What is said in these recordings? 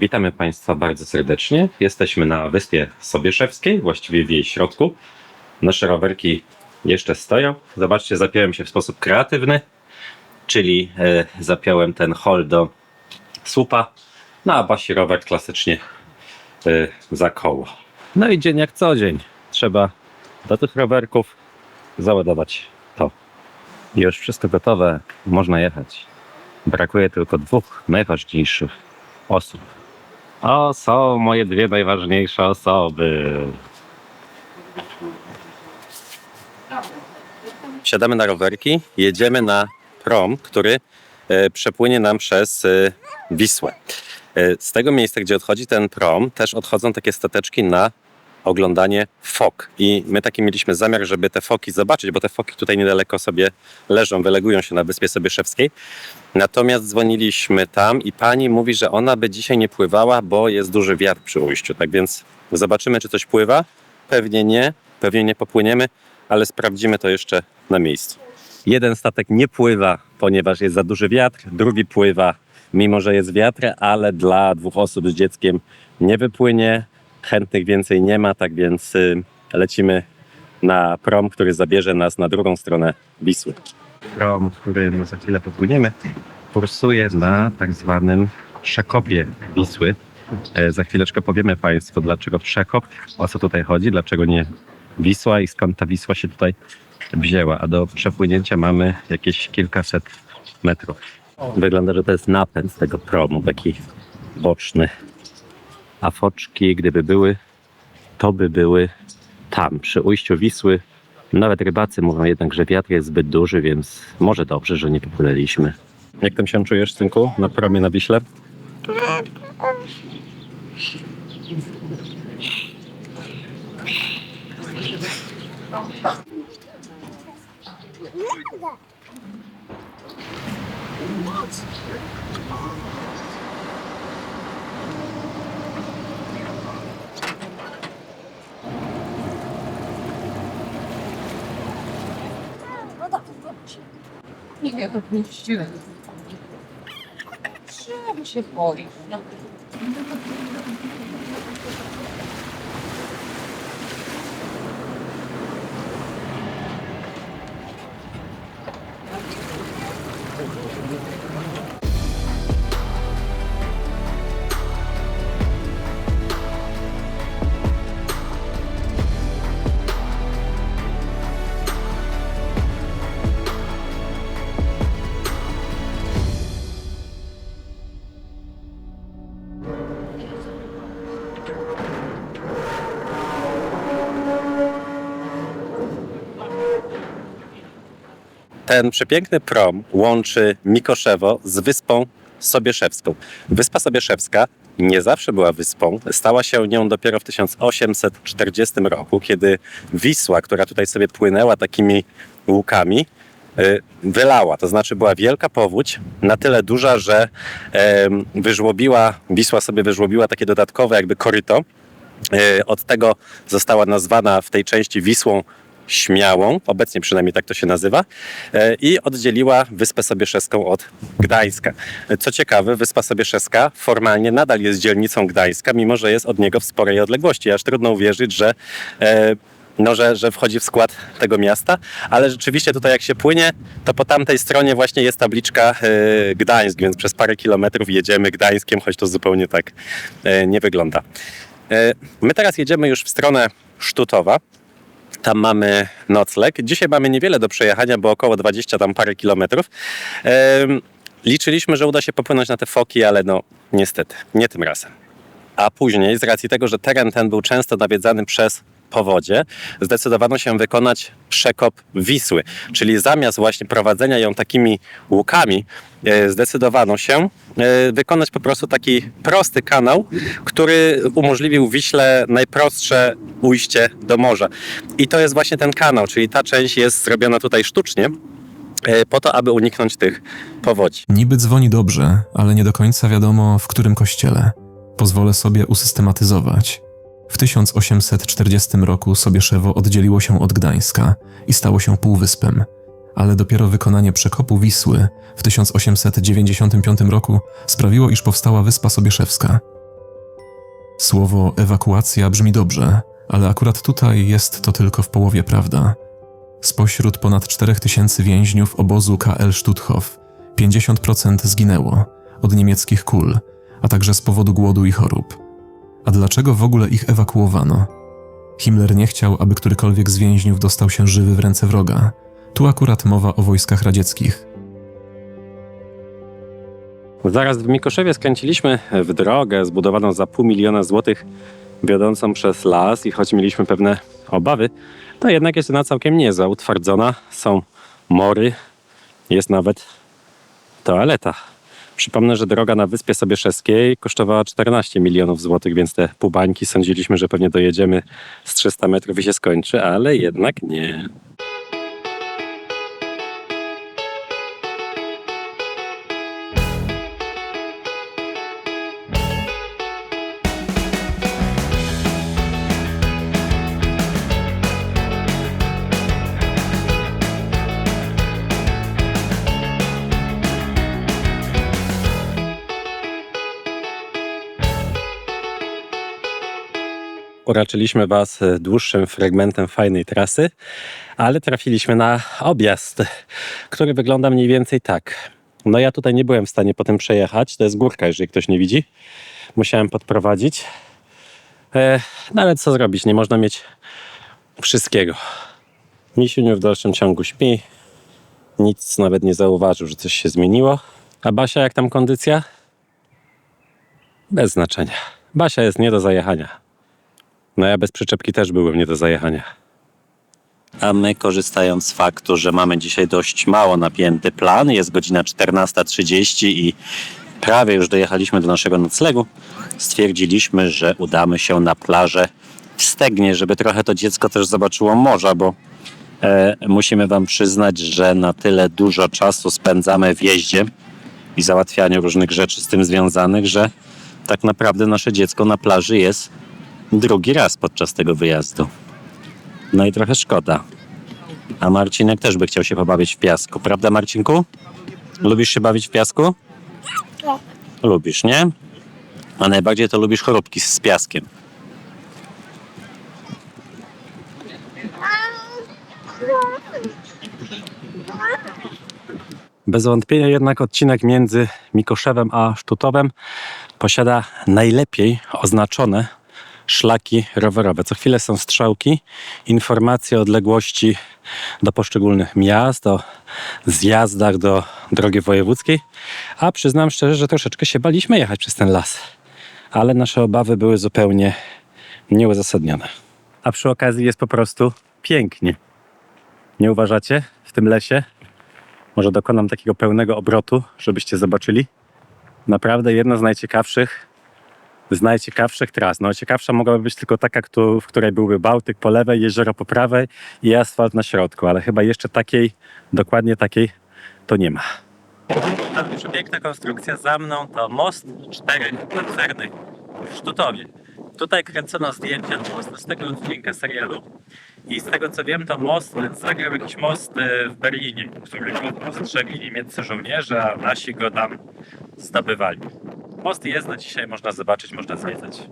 Witamy Państwa bardzo serdecznie. Jesteśmy na Wyspie Sobieszewskiej, właściwie w jej środku. Nasze rowerki jeszcze stoją. Zobaczcie, zapiąłem się w sposób kreatywny, czyli e, zapiąłem ten hol do słupa, no a Basi rower klasycznie e, za koło. No i dzień jak co dzień. Trzeba do tych rowerków załadować to. Już wszystko gotowe, można jechać. Brakuje tylko dwóch najważniejszych osób. O, są moje dwie najważniejsze osoby. Siadamy na rowerki, jedziemy na prom, który e, przepłynie nam przez e, Wisłę. E, z tego miejsca, gdzie odchodzi ten prom, też odchodzą takie stateczki na oglądanie fok. I my taki mieliśmy zamiar, żeby te foki zobaczyć, bo te foki tutaj niedaleko sobie leżą, wylegują się na Wyspie Sobieszewskiej. Natomiast dzwoniliśmy tam i pani mówi, że ona by dzisiaj nie pływała, bo jest duży wiatr przy ujściu. Tak więc zobaczymy, czy coś pływa. Pewnie nie, pewnie nie popłyniemy, ale sprawdzimy to jeszcze na miejscu. Jeden statek nie pływa, ponieważ jest za duży wiatr, drugi pływa, mimo że jest wiatr, ale dla dwóch osób z dzieckiem nie wypłynie. Chętnych więcej nie ma, tak więc y, lecimy na prom, który zabierze nas na drugą stronę Wisły. Prom, którym za chwilę popłyniemy, kursuje na tak zwanym przekopie Wisły. E, Za chwileczkę powiemy Państwu, dlaczego przekop, o co tutaj chodzi, dlaczego nie Wisła i skąd ta Wisła się tutaj wzięła. A do przepłynięcia mamy jakieś kilkaset metrów. Wygląda, że to jest napęd tego promu, taki boczny. A foczki, gdyby były, to by były tam, przy ujściu Wisły. Nawet rybacy mówią jednak, że wiatr jest zbyt duży, więc może dobrze, że nie popłynęliśmy. Jak tam się czujesz, synku, na promie na Wiśle? Nie wiem, nie puściłem. Czemu się boi? Ten przepiękny prom łączy Mikoszewo z wyspą Sobieszewską. Wyspa Sobieszewska nie zawsze była wyspą. Stała się nią dopiero w 1840 roku, kiedy Wisła, która tutaj sobie płynęła takimi łukami, y, wylała. To znaczy była wielka powódź, na tyle duża, że wyżłobiła, Wisła sobie wyżłobiła takie dodatkowe jakby koryto. Y, Od tego została nazwana w tej części Wisłą Śmiałą, obecnie przynajmniej tak to się nazywa, e, i oddzieliła Wyspę Sobieszewską od Gdańska. Co ciekawe, Wyspa Sobieszewska formalnie nadal jest dzielnicą Gdańska, mimo że jest od niego w sporej odległości. Aż trudno uwierzyć, że e, no, że, że wchodzi w skład tego miasta, ale rzeczywiście tutaj jak się płynie, to po tamtej stronie właśnie jest tabliczka e, Gdańsk, więc przez parę kilometrów jedziemy Gdańskiem, choć to zupełnie tak nie wygląda. My teraz jedziemy już w stronę Sztutowa. Tam mamy nocleg. Dzisiaj mamy niewiele do przejechania, bo około 20 tam parę kilometrów. Liczyliśmy, że uda się popłynąć na te foki, ale no niestety, nie tym razem. A później, z racji tego, że teren ten był często nawiedzany przez powodzie, zdecydowano się wykonać przekop Wisły. Czyli zamiast właśnie prowadzenia ją takimi łukami, e, zdecydowano się e, wykonać po prostu taki prosty kanał, który umożliwił Wiśle najprostsze ujście do morza. I to jest właśnie ten kanał, czyli ta część jest zrobiona tutaj sztucznie, e, po to, aby uniknąć tych powodzi. Niby dzwoni dobrze, ale nie do końca wiadomo w którym kościele. Pozwolę sobie usystematyzować. W 1840 roku Sobieszewo oddzieliło się od Gdańska i stało się półwyspem, ale dopiero wykonanie przekopu Wisły w 1895 roku sprawiło, iż powstała Wyspa Sobieszewska. Słowo ewakuacja brzmi dobrze, ale akurat tutaj jest to tylko w połowie prawda. Spośród ponad 4000 więźniów obozu KL Stutthof 50% zginęło od niemieckich kul, a także z powodu głodu i chorób. A dlaczego w ogóle ich ewakuowano? Himmler nie chciał, aby którykolwiek z więźniów dostał się żywy w ręce wroga. Tu akurat mowa o wojskach radzieckich. Zaraz w Mikoszewie skręciliśmy w drogę zbudowaną za pół miliona złotych, wiodącą przez las i choć mieliśmy pewne obawy, to jednak jest ona całkiem niezła, utwardzona, są mory, jest nawet toaleta. Przypomnę, że droga na Wyspie Sobieszewskiej kosztowała 14 milionów złotych, więc te półbańki sądziliśmy, że pewnie dojedziemy z 300 metrów i się skończy, ale jednak nie. Uraczyliśmy Was e, dłuższym fragmentem fajnej trasy, ale trafiliśmy na objazd, który wygląda mniej więcej tak. No ja tutaj nie byłem w stanie po tym przejechać, to jest górka, jeżeli ktoś nie widzi. Musiałem podprowadzić. E, no ale co zrobić, nie można mieć wszystkiego. Misiuniu w dalszym ciągu śpi. Nic nawet nie zauważył, że coś się zmieniło. A Basia, jak tam kondycja? Bez znaczenia. Basia jest nie do zajechania. No ja bez przyczepki też byłem nie do zajechania. A my korzystając z faktu, że mamy dzisiaj dość mało napięty plan, jest godzina 14.30 i prawie już dojechaliśmy do naszego noclegu, stwierdziliśmy, że udamy się na plażę w Stegnie, żeby trochę to dziecko też zobaczyło morza, bo e, musimy wam przyznać, że na tyle dużo czasu spędzamy w jeździe i załatwianiu różnych rzeczy z tym związanych, że tak naprawdę nasze dziecko na plaży jest drugi raz podczas tego wyjazdu. No i trochę szkoda. A Marcinek też by chciał się pobawić w piasku, prawda Marcinku? Lubisz się bawić w piasku? Lubisz, nie? A najbardziej to lubisz choróbki z piaskiem. Bez wątpienia jednak odcinek między Mikoszewem a Sztutowem posiada najlepiej oznaczone szlaki rowerowe. Co chwilę są strzałki, informacje o odległości do poszczególnych miast, o zjazdach do drogi wojewódzkiej, a przyznam szczerze, że troszeczkę się baliśmy jechać przez ten las. Ale nasze obawy były zupełnie nieuzasadnione. A przy okazji jest po prostu pięknie. Nie uważacie w tym lesie? Może dokonam takiego pełnego obrotu, żebyście zobaczyli. Naprawdę jedna z najciekawszych z najciekawszych tras. No, ciekawsza mogłaby być tylko taka, kto- w której byłby Bałtyk po lewej, jezioro po prawej i asfalt na środku, ale chyba jeszcze takiej, dokładnie takiej, to nie ma. Przepiękna konstrukcja za mną to most czterech pancernych w Sztutowie. Tutaj kręcono zdjęcia z tego odcinka serialu. I z tego co wiem, to most zagrał jakiś most e, w Berlinie, który go postrzegli niemieccy żołnierze, a nasi go tam zdobywali. Most jest na dzisiaj, można zobaczyć, można zwiedzać.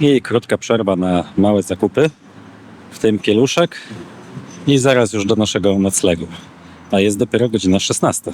I krótka przerwa na małe zakupy, w tym pieluszek i zaraz już do naszego noclegu. A jest dopiero godzina 16.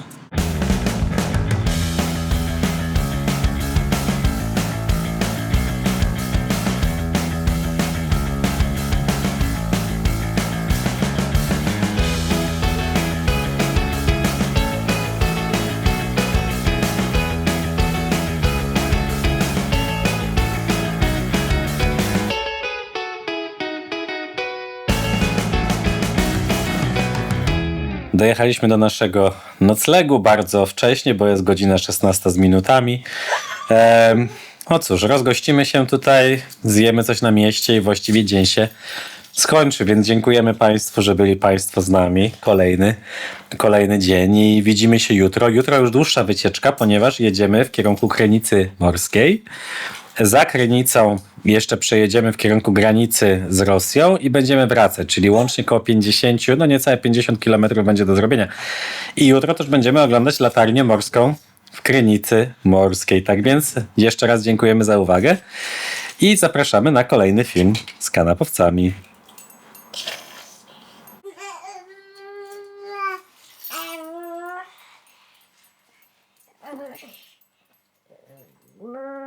Dojechaliśmy do naszego noclegu bardzo wcześnie, bo jest godzina 16 z minutami. Ehm, no cóż, rozgościmy się tutaj, zjemy coś na mieście i właściwie dzień się skończy, więc dziękujemy Państwu, że byli Państwo z nami. Kolejny, kolejny dzień i widzimy się jutro. Jutro już dłuższa wycieczka, ponieważ jedziemy w kierunku Krynicy Morskiej. Za Krynicą jeszcze przejedziemy w kierunku granicy z Rosją i będziemy wracać, czyli łącznie około 50, no niecałe 50 km będzie do zrobienia. I jutro też będziemy oglądać latarnię morską w Krynicy Morskiej. Tak więc jeszcze raz dziękujemy za uwagę I zapraszamy na kolejny film z kanapowcami. Bye.